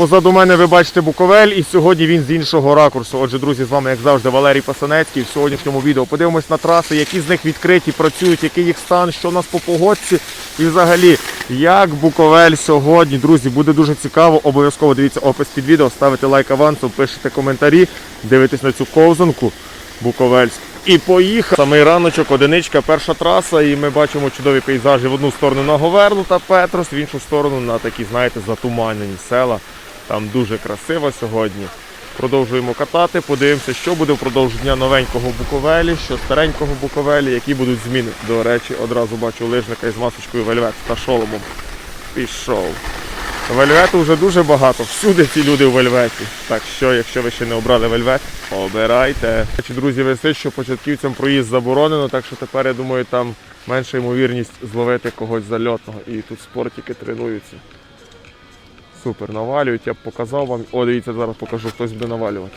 Позаду мене ви бачите Буковель, і сьогодні він з іншого ракурсу. Отже, друзі, з вами, як завжди, Валерій Пасанецький. В сьогоднішньому відео подивимось на траси, які з них відкриті, працюють, який їх стан, що у нас по погодці. І взагалі, як Буковель сьогодні, друзі, буде дуже цікаво. Обов'язково дивіться опис під відео, ставите лайк авансом, пишете коментарі, дивитесь на цю ковзанку Буковельську. І поїхав. Самий раночок, одиничка, перша траса, і ми бачимо чудові пейзажі в одну сторону на Говерлу та Петрос, в іншу сторону на такі, знаєте, затуманені села. Там дуже красиво сьогодні. Продовжуємо катати, подивимося, що буде впродовж дня новенького Буковелі, що старенького Буковелі, які будуть зміни. До речі, одразу бачу лижника із масочкою вельвет та шоломом. Пішов. Вельвету вже дуже багато. Всюди ці люди у вельветі. Так що, якщо ви ще не обрали вельвет, обирайте. Друзі, висить, що початківцям проїзд заборонено, так що тепер, я думаю, там менша ймовірність зловити когось зальотного. І тут спортики тренуються. Супер, навалюють, я б показав вам. О, дивіться, зараз покажу, хтось буде навалювати.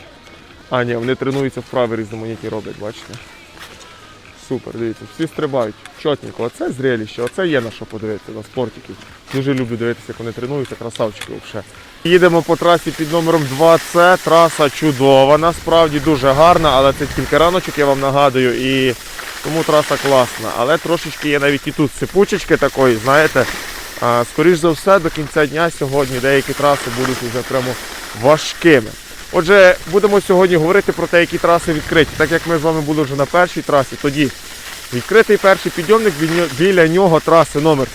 А, ні, вони тренуються вправи різноманітні роблять, бачите? Супер, дивіться, всі стрибають. Чотненько, оце зрелище, оце є на що подивитися на спортиків. Дуже люблю дивитися, як вони тренуються, красавчики взагалі. Їдемо по трасі під номером 2С. Траса чудова, насправді дуже гарна, але це тільки раночок, я вам нагадую, і тому траса класна. Але трошечки є навіть і тут сипучечки такої, знаєте. А, скоріш за все, до кінця дня сьогодні деякі траси будуть вже прямо важкими. Отже, будемо сьогодні говорити про те, які траси відкриті. Так як ми з вами були вже на першій трасі, тоді відкритий перший підйомник, біля нього- траси номер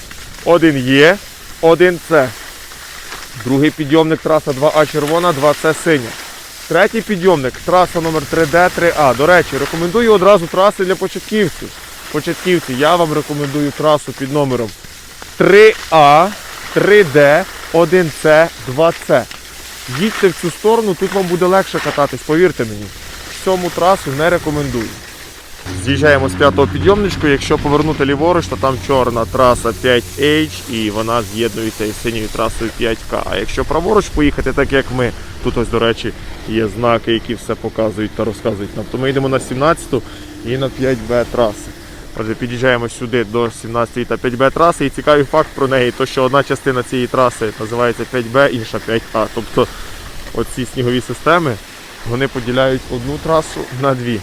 1Е, 1С. Другий підйомник траса 2А червона, 2С синя. Третій підйомник траса номер 3D, 3А. До речі, рекомендую одразу траси для початківців. Початківці, я вам рекомендую трасу під номером 3А, 3D, 1С, 2С. Їдьте в цю сторону, тут вам буде легше кататись, повірте мені. Цьому трасу не рекомендую. З'їжджаємо з п'ятого підйомничку. Якщо повернути ліворуч, то там чорна траса 5H і вона з'єднується із синьою трасою 5К. А якщо праворуч поїхати, так як ми, тут ось, до речі, є знаки, які все показують та розказують нам, то ми йдемо на 17 і на 5Б траси. Отже, під'їжджаємо сюди до 17 та 5Б траси. І цікавий факт про неї, то що одна частина цієї траси називається 5Б, інша 5А. Тобто оці снігові системи вони поділяють одну трасу на дві.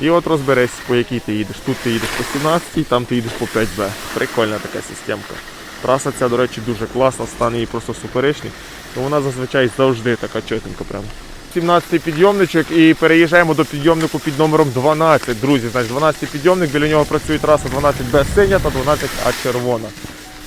І от розберись, по якій ти їдеш. Тут ти їдеш по 17, там ти їдеш по 5Б. Прикольна така системка. Траса ця, до речі, дуже класна, стан її просто суперечний. Вона зазвичай завжди така чотенька прямо. 17 підйомничок і переїжджаємо до підйомнику під номером 12. Друзі, значить 12 підйомник, біля нього працює траса 12Б синя та 12А червона.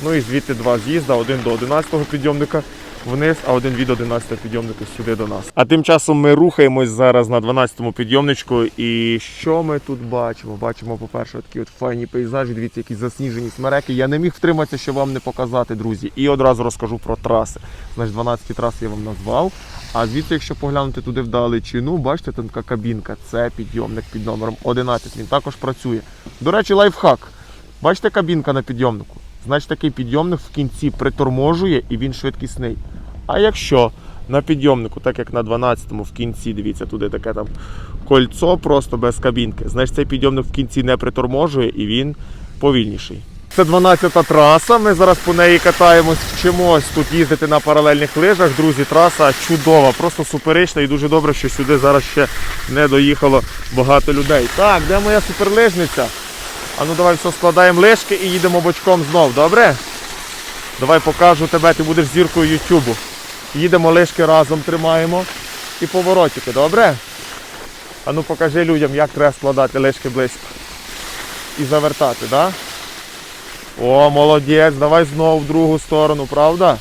Ну і звідти два з'їзда, один до 11 підйомника вниз, а один від 11 підйомнику сюди до нас. А тим часом ми рухаємось зараз на 12-му підйомничку. І що ми тут бачимо? Бачимо, по-перше, такі от файні пейзажі, дивіться, які засніжені смереки. Я не міг втриматися, щоб вам не показати, друзі. І одразу розкажу про траси. Значить, 12 траси я вам назвав. А звідси, якщо поглянути туди вдалечину, бачите, там така кабінка. Це підйомник під номером 11. Він також працює. До речі, лайфхак. Бачите кабінка на підйомнику? Значить, такий підйомник в кінці приторможує і він швидкісний. А якщо на підйомнику, так як на 12-му в кінці, дивіться, туди таке там кольцо просто без кабінки, значить цей підйомник в кінці не приторможує і він повільніший. Це 12-та траса. Ми зараз по неї катаємось, вчимось тут їздити на паралельних лижах. Друзі, траса чудова, просто суперечна і дуже добре, що сюди зараз ще не доїхало багато людей. Так, де моя суперлижниця? А ну давай все складаємо лижки і їдемо бочком знов, добре? Давай покажу тебе, ти будеш зіркою Ютубу. Їдемо лижки разом тримаємо і поворотики, добре? А ну покажи людям, як треба складати лижки близько. І завертати, так? Да? О, молодець, давай знову в другу сторону, правда?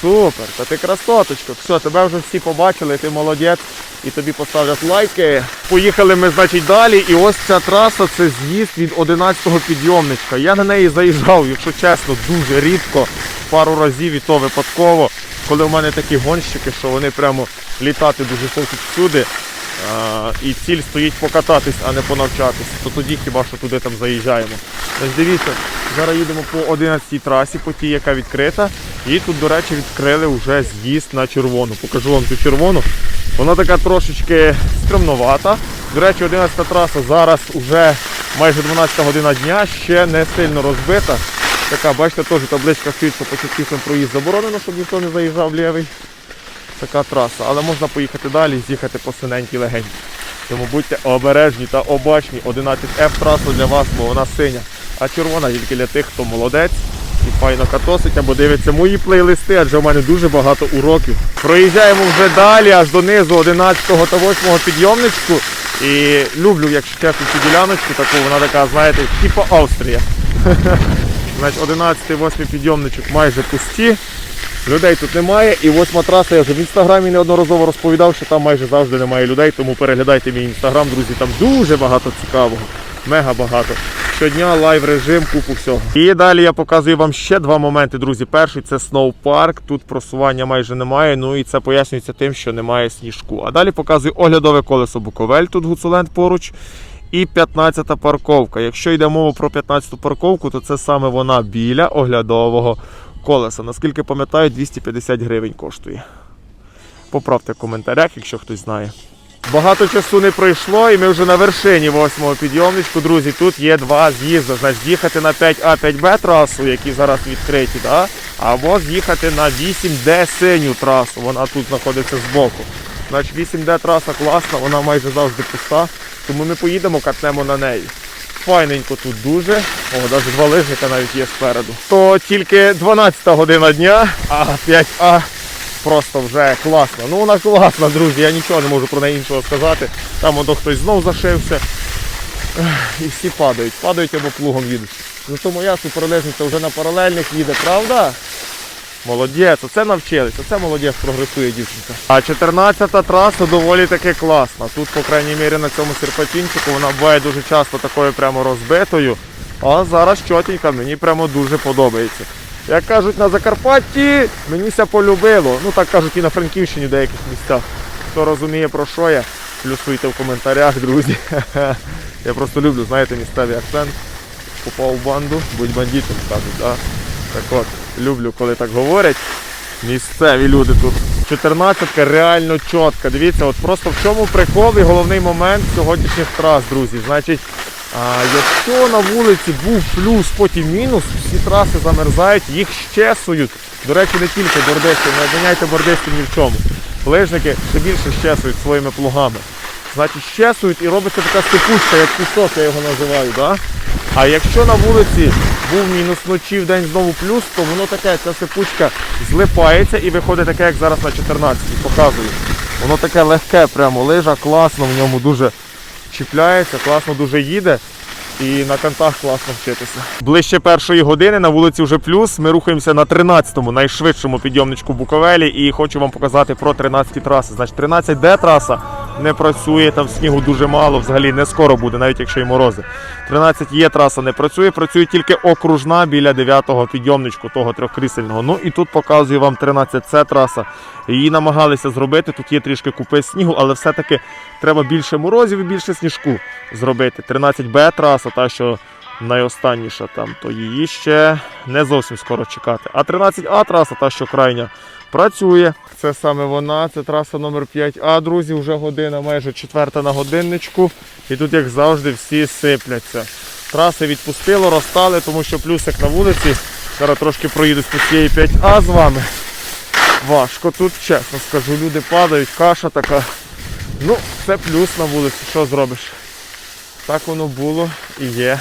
Супер, та ти красоточка. Все, тебе вже всі побачили, ти молодець і тобі поставлять лайки. Поїхали ми, значить, далі. І ось ця траса це з'їзд від 11-го підйомничка. Я на неї заїжджав, якщо чесно, дуже рідко, пару разів і то випадково. Коли в мене такі гонщики, що вони прямо літати дуже хочуть всюди. А, і ціль стоїть покататись, а не понавчатись, то тоді хіба що туди там заїжджаємо. Ось дивіться, зараз їдемо по 11-й трасі, по тій, яка відкрита. І тут, до речі, відкрили вже з'їзд на червону. Покажу вам цю червону. Вона така трошечки стремновата. До речі, 11 траса зараз вже майже 12 година дня, ще не сильно розбита. Така, бачите, теж табличка стоїть, що початківцям проїзд заборонено, щоб ніхто не заїжджав лівий. така траса. Але можна поїхати далі з'їхати по синенькій легенькій. Тому будьте обережні та обачні. 11F траса для вас, бо вона синя. А червона тільки для тих, хто молодець і файно катосить або дивиться мої плейлисти, адже в мене дуже багато уроків. Проїжджаємо вже далі, аж донизу 11 та 8 підйомничку. І люблю, якщо чесно, цю діляночку таку, вона така, знаєте, типу Австрія. Значить, 11-8 підйомничок майже пусті. Людей тут немає. І восьма траса, я вже в інстаграмі неодноразово розповідав, що там майже завжди немає людей, тому переглядайте мій інстаграм, друзі, там дуже багато цікавого. Мега багато. Щодня лайв режим, купу всього. І далі я показую вам ще два моменти, друзі. Перший це сноупарк. Тут просування майже немає. Ну і це пояснюється тим, що немає сніжку. А далі показую оглядове колесо Буковель. Тут Гуцуленд поруч. І 15-та парковка. Якщо йде мова про 15-ту парковку, то це саме вона біля оглядового колеса. Наскільки пам'ятаю, 250 гривень коштує. Поправте в коментарях, якщо хтось знає. Багато часу не пройшло, і ми вже на вершині восьмого підйомничку. Друзі, тут є два з'їзди. Значить, з'їхати на 5А, 5Б трасу, які зараз відкриті, да? або з'їхати на 8D синю трасу. Вона тут знаходиться збоку. Значить, 8D траса класна, вона майже завжди пуста, тому ми поїдемо, катнемо на неї. Файненько тут дуже. О, навіть два лижника навіть є спереду. То тільки 12 година дня, а 5А просто вже класно. Ну вона класна, друзі, я нічого не можу про неї іншого сказати. Там ото хтось знов зашився. І всі падають, падають або плугом їдуть. Зато моя суперлежниця вже на паралельних їде, правда? Молодець, оце навчились, оце молодець прогресує дівчинка. А 14-та траса доволі таки класна. Тут, по крайній мірі, на цьому серпатінчику вона буває дуже часто такою прямо розбитою. А зараз чотенька, мені прямо дуже подобається. Як кажуть на Закарпатті, мені ся полюбило. Ну так кажуть і на Франківщині в деяких місцях. Хто розуміє про що я, плюсуйте в коментарях, друзі. Я просто люблю, знаєте, місцевий акцент. Попав в банду, будь бандитом, кажуть. Да? Так от, люблю, коли так говорять. Місцеві люди тут. 14 реально чітка. Дивіться, от просто в чому прикол і головний момент сьогоднішніх трас, друзі. Значить, а, якщо на вулиці був плюс, потім мінус, всі траси замерзають, їх щесують. До речі, не тільки бордисти, не обвиняйте бордистів ні в чому. Лижники ще більше щесують своїми плугами. Значить, щесують і робиться така сипучка, як пісок, я його називаю. Да? А якщо на вулиці був мінус вночі, в день знову плюс, то воно таке, ця сипучка злипається і виходить таке, як зараз на 14 показую. Воно таке легке, прямо лижа, класно, в ньому дуже чіпляється, класно дуже їде. І на кантах класно вчитися. Ближче першої години на вулиці вже плюс. Ми рухаємося на 13-му найшвидшому підйомничку Буковелі і хочу вам показати про 13 траси. Значить, 13 де траса не працює, там снігу дуже мало, взагалі не скоро буде, навіть якщо й морози. 13 є траса не працює, працює тільки окружна біля 9-го підйомничку, того трьохкрісельного. Ну і тут показую вам 13C траса. Її намагалися зробити. Тут є трішки купи снігу, але все-таки треба більше морозів і більше сніжку зробити. 13Б траса, та що найостанніша там, то її ще не зовсім скоро чекати. А 13А траса, та що крайня, працює. Це саме вона, це траса номер 5А, друзі, вже година, майже четверта на годинничку. І тут, як завжди, всі сипляться. Траси відпустило, розстали, тому що плюсик на вулиці. Зараз трошки проїдуть по цієї 5А з вами. Важко тут, чесно скажу, люди падають, каша така. Ну, це плюс на вулиці, що зробиш? Так воно було і є.